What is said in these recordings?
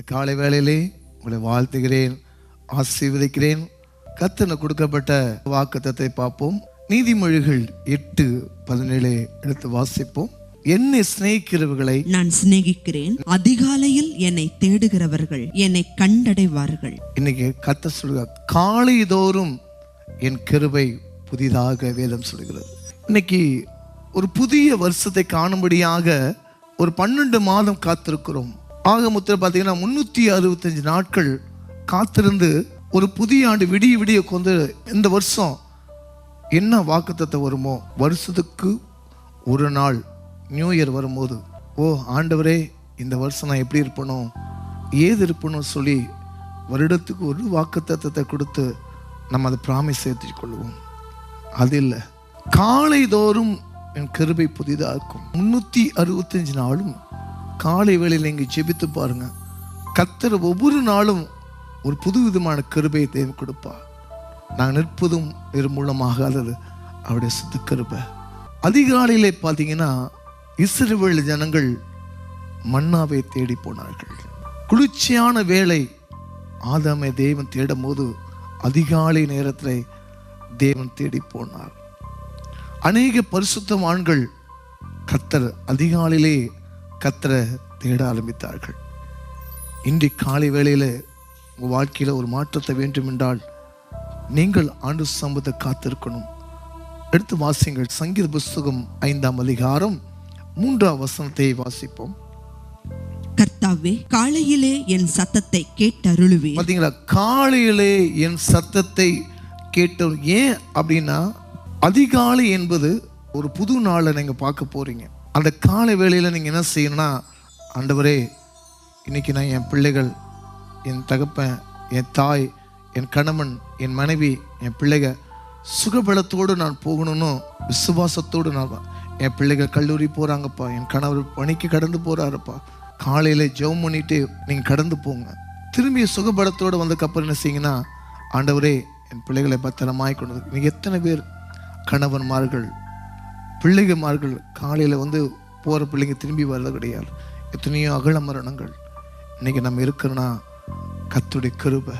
இந்த காலை வேளையிலே உங்களை வாழ்த்துகிறேன் ஆசீர்வதிக்கிறேன். கத்தன கொடுக்கப்பட்ட வாக்குத்தத்தை பார்ப்போம். நீதிமொழிகள் எட்டு பதினேழு எடுத்து வாசிப்போம். என்னை சிநேகிக்கிறவர்களை நான் சிநேகிக்கிறேன். அதிகாலையில் என்னை தேடுகிறவர்கள் என்னை கண்டடைவார்கள். இன்னைக்கு கத்த சொல்லுங்க காலைதோறும் என் கிருபை புதிதாக வேதம் சொல்கிறது இன்னைக்கு ஒரு புதிய வருஷத்தை காணும்படியாக ஒரு பன்னெண்டு மாதம் காத்திருக்கிறோம். ஆக மொத்தம் பார்த்தீங்கன்னா முன்னூற்றி அறுபத்தஞ்சு நாட்கள் காத்திருந்து ஒரு புதிய ஆண்டு விடிய விடிய கொண்டு இந்த வருஷம் என்ன வாக்குத்தத்தை வருமோ வருஷத்துக்கு ஒரு நாள் நியூ இயர் வரும்போது ஓ ஆண்டவரே இந்த வருஷம் நான் எப்படி இருப்பணும் ஏது இருப்பணும் சொல்லி வருடத்துக்கு ஒரு வாக்குத்தத்தத்தை கொடுத்து நம்ம அதை ப்ராமிஸ் ஏற்றி கொள்வோம். அது இல்லை. காலைதோறும் என் கருவை புதிதாக இருக்கும். முன்னூற்றி அறுபத்தஞ்சு நாளும் காலை வேளையில் நீங்கள் ஜெபித்து பாருங்க. கத்தர் ஒவ்வொரு நாளும் ஒரு புது விதமான கிருபையை தேவை கொடுப்பார் நான் நிற்பதும் மூலமாகாதது. அவருடைய சுத்த கிருபை அதிகாலையிலே பார்த்தீங்கன்னா இஸ்ரவேல் ஜனங்கள் மன்னாவை தேடி போனார்கள். குளிர்ச்சியான வேலை ஆதாமை தேவன் தேடும் போது அதிகாலை நேரத்தில் தேவன் தேடி போனார். அநேக பரிசுத்தவான்கள் கத்தர் அதிகாலையிலே கத்தரை தேட ஆரம்பித்தார்கள். இன்றைக்கு காலை வேளையில் உங்கள் வாழ்க்கையில் ஒரு மாற்றத்தை வேண்டும் என்றால் நீங்கள் ஆண்டு சம்பத்தை காத்திருக்கணும். எடுத்து வாசிங்கள் சங்கீத புஸ்தகம் ஐந்தாம் அதிகாரம் மூன்றாம் வசனத்தை வாசிப்போம். கர்த்தாவே காலையிலே என் சத்தத்தை கேட்டருளுவே பார்த்தீங்களா காலையிலே என் சத்தத்தை கேட்டோம் ஏன் அப்படின்னா அதிகாலை என்பது ஒரு புது நாளை நீங்கள் பார்க்க போறீங்க. அந்த காலை வேளையில் நீங்கள் என்ன செய்யணும்னா ஆண்டவரே இன்னைக்கு நான் என் பிள்ளைகள் என் தகப்பன் என் தாய் என் கணவன் என் மனைவி என் பிள்ளைக சுகபலத்தோடு நான் போகணும்னு விசுவாசத்தோடு நான் என் பிள்ளைகள் கல்லூரி போகிறாங்கப்பா என் கணவர் பணிக்கு கடந்து போகிறாருப்பா காலையில் ஜெபம் பண்ணிட்டு நீங்கள் கடந்து போங்க. திரும்பி சுகபலத்தோடு வந்ததுக்கப்புறம் என்ன செய்யுங்கன்னா ஆண்டவரே என் பிள்ளைகளை பத்திரமாய் கொண்டு வந்து-" எத்தனை பேர் கணவன்மார்கள் பிள்ளைகள்மார்கள் காலையில் வந்து போகிற பிள்ளைங்க திரும்பி வர்றது கிடையாது. எத்தனையோ அகல மரணங்கள். இன்னைக்கு நம்ம இருக்கிறோன்னா கத்துடைய கிருபை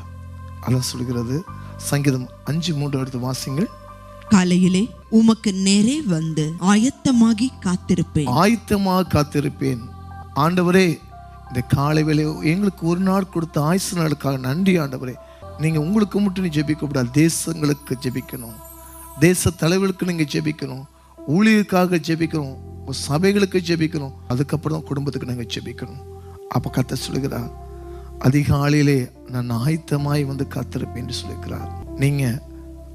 அதான் சொல்கிறது. சங்கீதம் அஞ்சு மூன்று எடுத்து வாசிங்கள். காலையிலே உமக்கு நேரே வந்து ஆயத்தமாகி காத்திருப்பேன். ஆயத்தமாக காத்திருப்பேன். ஆண்டவரே இந்த காலை வேலை எங்களுக்கு ஒரு நாள் கொடுத்த ஆயுசு நாளுக்காக நன்றி ஆண்டவரே. நீங்கள் உங்களுக்கு மட்டும் நீ ஜெபிக்க கூடாது. தேசங்களுக்கு ஜெபிக்கணும். தேச தலைவர்களுக்கு நீங்கள் ஜெபிக்கணும். ஊழியருக்காக ஜெபிக்கிறோம் உங்கள் சபைகளுக்கு ஜெபிக்கிறோம் அதுக்கப்புறம் தான் குடும்பத்துக்கு நாங்கள் ஜெபிக்கணும் அப்போ கத்த சொல்லுகிறார் அதிகாலையிலே நான் ஆயத்தமாய் வந்து காத்திருப்பேன் என்று சொல்லியிருக்கிறார் நீங்கள்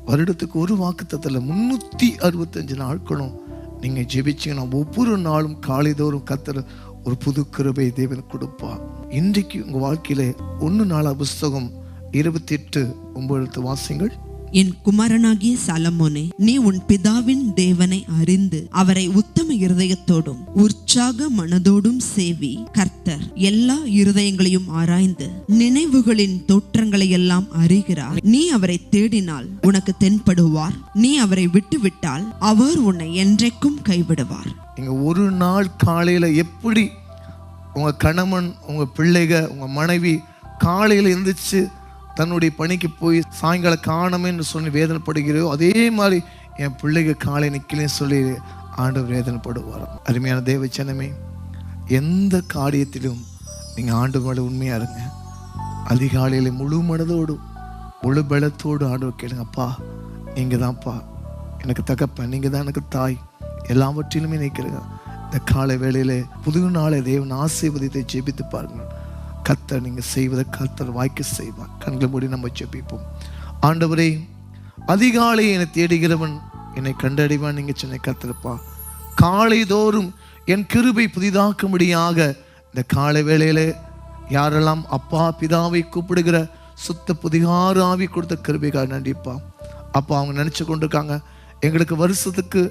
வருடத்துக்கு ஒரு வாக்குத்தத்தில் முந்நூற்றி அறுபத்தஞ்சு நாட்களும் நீங்கள் ஜெபிச்சீங்கன்னா ஒவ்வொரு நாளும் காலைதோறும் கத்துற ஒரு புது கிருபை தேவன் கொடுப்பார். இன்றைக்கு உங்கள் வாழ்க்கையில் ஒன்று நாளா புஸ்தகம் இருபத்தி எட்டு ஒன்பது வாசிங்கள். என் குமரனாகிய சலமோனே நீ உன் பிதாவின் தேவனை அறிந்து அவரை உத்தம இருதயத்தோடும் உற்சாக மனதோடும் சேவி. கர்த்தர் எல்லா இருதயங்களையும் ஆராய்ந்து நினைவுகளின் தோற்றங்களை எல்லாம் அறிகிறார். நீ அவரை தேடினால் உனக்கு தென்படுவார். நீ அவரை விட்டுவிட்டால் அவர் உன்னை என்றைக்கும் கைவிடுவார். நீங்கள் ஒரு நாள் காலையில எப்படி உங்க கணவன் உங்க பிள்ளைக உங்க மனைவி காலையில் எந்திரிச்சு தன்னுடைய பணிக்கு போய் சாயங்காலம் காணமேன்னு சொல்லி வேதனைப்படுகிறோ அதே மாதிரி என் பிள்ளைக்கு காலை நிற்கலன்னு சொல்லி ஆண்டவர் வேதனைப்படுவார். அருமையான தேவச்சனமே எந்த காரியத்திலும் நீங்கள் ஆண்டு மேலே உண்மையாக இருங்க. அதிகாலையில் முழு மனதோடு முழு பலத்தோடு ஆண்டவர் கேளுங்க அப்பா நீங்கள் தான்ப்பா எனக்கு தகப்பன் நீங்கள் தான் எனக்கு தாய். எல்லாவற்றிலுமே நிற்கிறீங்க இந்த காலை வேளையில் புது நாளை தேவன் ஆசீர்வதித்தை ஜெபித்து பாருங்கள் கத்தர் நீங்கள் செய்வதை கத்தர் வாய்க்க செய்வார். கண்களை மூடி நம்ம ஜெபிப்போம். ஆண்டவரே அதிகாலை என்னை தேடுகிறவன் என்னை கண்டடைவான் நீங்கள் சென்னை கத்திருப்பா காலைதோறும் என் கிருபை புதிதாக்கும்படியாக இந்த காலை வேளையில் யாரெல்லாம் அப்பா பிதாவை கூப்பிடுகிற சுத்த புதிகாறு ஆவி கொடுத்த கிருபைக்காக நன்றிப்பா. அப்பா அவங்க நினச்சி கொண்டிருக்காங்க. எங்களுக்கு வருஷத்துக்கு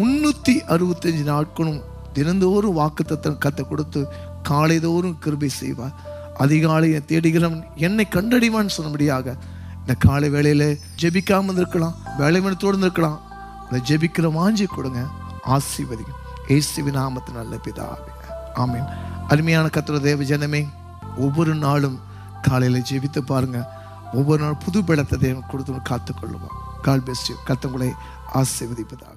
முன்னூற்றி அறுபத்தஞ்சு நாட்களும் தினந்தோறும் வாக்குத்தத்தம் கத்தை கொடுத்து காலைதோறும் கிருபை செய்வார். அதிகாலையை தேடுகிறவன் என்னை கண்டறிவான்னு சொன்னபடியாக இந்த காலை வேளையில ஜெபிக்காமல் இருக்கலாம் வேலைமனத்தோடு இருக்கலாம் அந்த ஜெபிக்கிற வாஞ்சி கொடுங்க ஆசீர்வதிங்க. ஏசுவி நாமத்து நல்ல பிதாவே. ஆமீன். அருமையான கத்திர தேவ ஜனமே ஒவ்வொரு நாளும் காலையில் ஜெபித்து பாருங்க. ஒவ்வொரு நாள் புது பலத்தை தேவன் கொடுத்து காத்துக்கொள்ளுவான் கால் பெஸ்ட் கத்தங்களை ஆசீர்வதிப்பதாக.